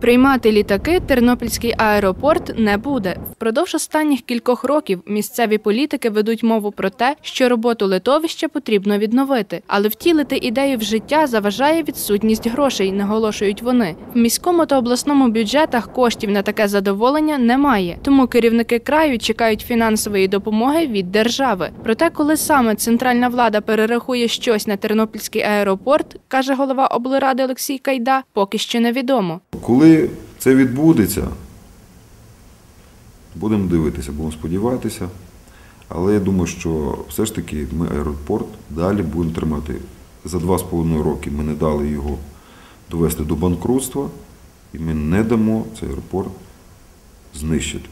Приймати літаки Тернопільський аеропорт не буде. Впродовж останніх кількох років місцеві політики ведуть мову про те, що роботу литовища потрібно відновити, але втілити ідею в життя заважає відсутність грошей, наголошують вони. В міському та обласному бюджетах коштів на таке задоволення немає, тому керівники краю чекають фінансової допомоги від держави. Проте, коли саме центральна влада перерахує щось на Тернопільський аеропорт, каже голова облради Олексій Кайда, поки що невідомо. Коли це відбудеться, будемо дивитися, будемо сподіватися. Але я думаю, що все ж таки ми аеропорт далі будемо тримати. За два з половиною роки ми не дали його довести до банкрутства, і ми не дамо цей аеропорт знищити.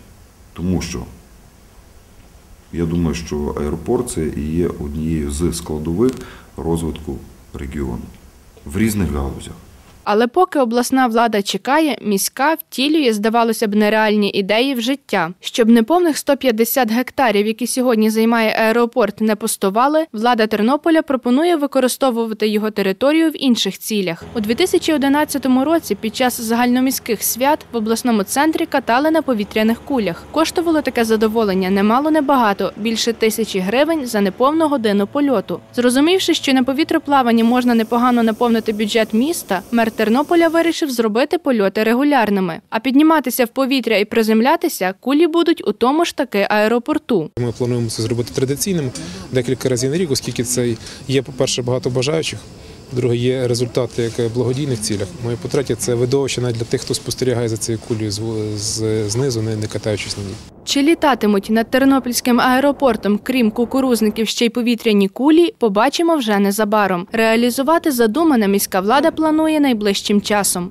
Тому що я думаю, що аеропорт це і є однією з складових розвитку регіону в різних галузях. Але поки обласна влада чекає, міська втілює, здавалося б, нереальні ідеї в життя. Щоб неповних 150 гектарів, які сьогодні займає аеропорт, не пустували, влада Тернополя пропонує використовувати його територію в інших цілях. У 2011 році під час загальноміських свят в обласному центрі катали на повітряних кулях. Коштувало таке задоволення немало небагато більше тисячі гривень за неповну годину польоту. Зрозумівши, що на повітроплаванні можна непогано наповнити бюджет міста, мер Тернополя вирішив зробити польоти регулярними. А підніматися в повітря і приземлятися кулі будуть у тому ж таки аеропорту. Ми плануємо це зробити традиційним декілька разів на рік, оскільки це є, по-перше, багато бажаючих. Друге, є результати як в благодійних цілях. Ну і по-третє, це видовище навіть для тих, хто спостерігає за цією кулею знизу, не катаючись на ній. Чи літатимуть над Тернопільським аеропортом, крім кукурузників, ще й повітряні кулі, побачимо вже незабаром. Реалізувати задумане міська влада планує найближчим часом.